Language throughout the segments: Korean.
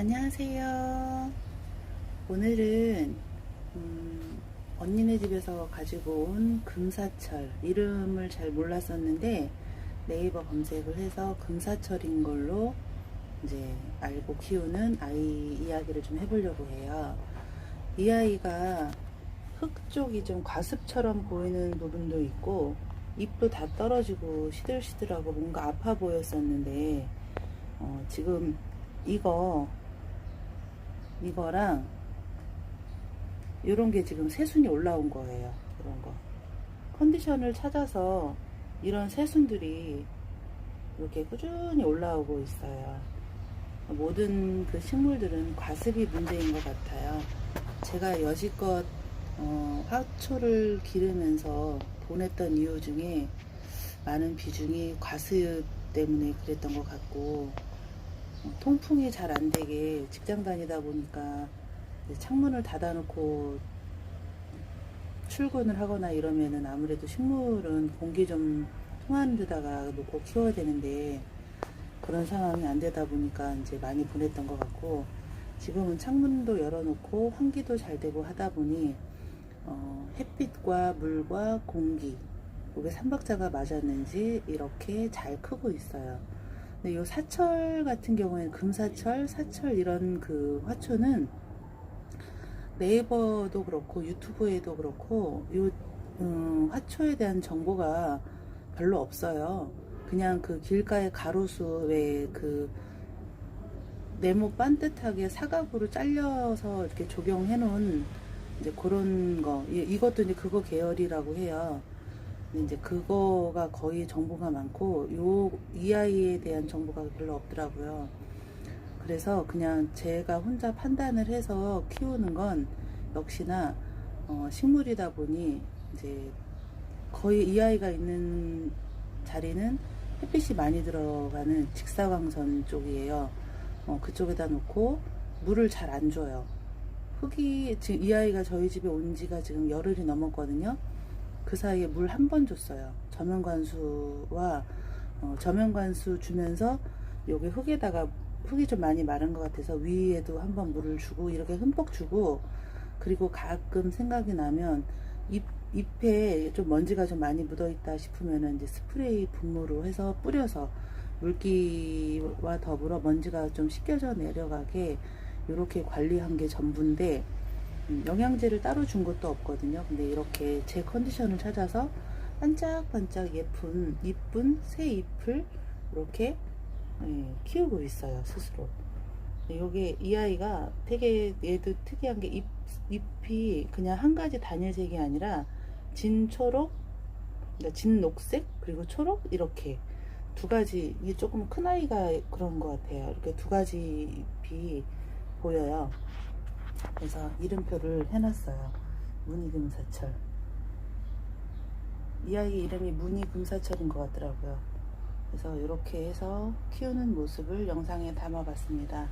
안녕하세요. 오늘은 음, 언니네 집에서 가지고 온 금사철 이름을 잘 몰랐었는데 네이버 검색을 해서 금사철인 걸로 이제 알고 키우는 아이 이야기를 좀 해보려고 해요. 이 아이가 흙 쪽이 좀 과습처럼 보이는 부분도 있고 잎도 다 떨어지고 시들시들하고 뭔가 아파 보였었는데 어, 지금 이거 이거랑 이런 게 지금 새순이 올라온 거예요. 이런 거 컨디션을 찾아서 이런 새순들이 이렇게 꾸준히 올라오고 있어요. 모든 그 식물들은 과습이 문제인 것 같아요. 제가 여지껏 어, 화초를 기르면서 보냈던 이유 중에 많은 비중이 과습 때문에 그랬던 것 같고 어, 통풍이 잘 안 되게 직장 다니다 보니까 창문을 닫아놓고 출근을 하거나 이러면은 아무래도 식물은 공기 좀 통하는 데다가 놓고 키워야 되는데 그런 상황이 안 되다 보니까 이제 많이 보냈던 것 같고 지금은 창문도 열어놓고 환기도 잘 되고 하다 보니 어, 햇빛과 물과 공기 이게 삼박자가 맞았는지 이렇게 잘 크고 있어요. 근데 요 사철 같은 경우에는 금사철, 사철 이런 그 화초는 네이버도 그렇고 유튜브에도 그렇고 요 음, 화초에 대한 정보가 별로 없어요. 그냥 그 길가의 가로수 왜그 네모 반듯하게 사각으로 잘려서 이렇게 조경해 놓은 이제 그런 거 이- 이것도 이제 그거 계열이라고 해요. 이제 그거가 거의 정보가 많고 요 이 아이에 대한 정보가 별로 없더라고요. 그래서 그냥 제가 혼자 판단을 해서 키우는 건 역시나 어, 식물이다 보니 이제 거의 이 아이가 있는 자리는 햇빛이 많이 들어가는 직사광선 쪽이에요. 어, 그쪽에다 놓고 물을 잘 안 줘요. 흙이 지금 이 아이가 저희 집에 온 지가 지금 열흘이 넘었거든요. 그 사이에 물 한 번 줬어요. 저면관수와 어, 저면관수 주면서 여기 흙에다가 흙이 좀 많이 마른 것 같아서 위에도 한번 물을 주고 이렇게 흠뻑 주고 그리고 가끔 생각이 나면 잎 잎에 좀 먼지가 좀 많이 묻어 있다 싶으면은 이제 스프레이 분무로 해서 뿌려서 물기와 더불어 먼지가 좀 씻겨져 내려가게 이렇게 관리한 게 전부인데 음, 영양제를 따로 준 것도 없거든요. 근데 이렇게 제 컨디션을 찾아서 반짝반짝 예쁜 이쁜 새 잎을 이렇게 예, 키우고 있어요 스스로. 여기 이 아이가 되게 얘도 특이한 게 잎, 잎이 그냥 한 가지 단일색이 아니라 진초록, 그러니까 진녹색 그리고 초록 이렇게 두 가지 이게 조금 큰 아이가 그런 것 같아요. 이렇게 두 가지 잎이 보여요. 그래서 이름표를 해놨어요. 무늬금사철. 이 아이 이름이 무늬금사철인 것 같더라고요. 그래서 이렇게 해서 키우는 모습을 영상에 담아봤습니다.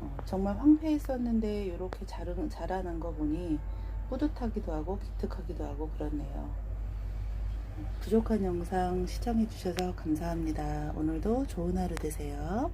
어, 정말 황폐했었는데 이렇게 자르, 자라난 거 보니 뿌듯하기도 하고 기특하기도 하고 그렇네요. 부족한 영상 시청해 주셔서 감사합니다. 오늘도 좋은 하루 되세요.